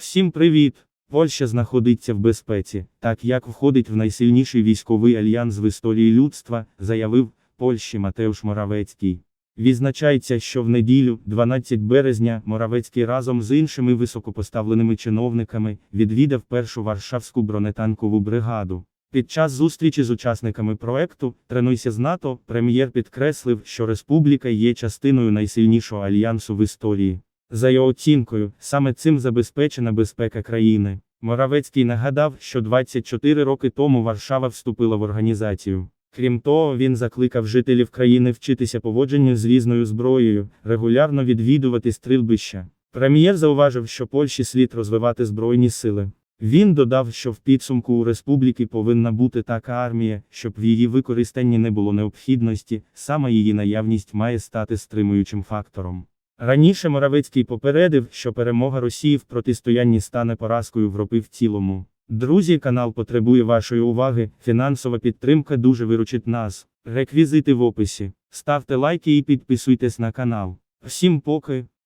Всім привіт! Польща знаходиться в безпеці, так як входить в найсильніший військовий альянс в історії людства, заявив Польщі Матеуш Моравецький. Відзначається, що в неділю, 12 березня, Моравецький разом з іншими високопоставленими чиновниками відвідав першу Варшавську бронетанкову бригаду. Під час зустрічі з учасниками проекту Тренуйся з НАТО прем'єр підкреслив, що республіка є частиною найсильнішого альянсу в історії. За його оцінкою, саме цим забезпечена безпека країни. Моравецький нагадав, що 24 роки тому Варшава вступила в організацію. Крім того, він закликав жителів країни вчитися поводженню з різною зброєю, регулярно відвідувати стрільбища. Прем'єр зауважив, що Польщі слід розвивати збройні сили. Він додав, що в підсумку у республіки повинна бути така армія, щоб в її використанні не було необхідності, саме її наявність має стати стримуючим фактором. Раніше Моравецький попередив, що перемога Росії в протистоянні стане поразкою Європи в цілому. Друзі, канал потребує вашої уваги, фінансова підтримка дуже виручить нас. Реквізити в описі. Ставте лайки і підписуйтесь на канал. Всім поки.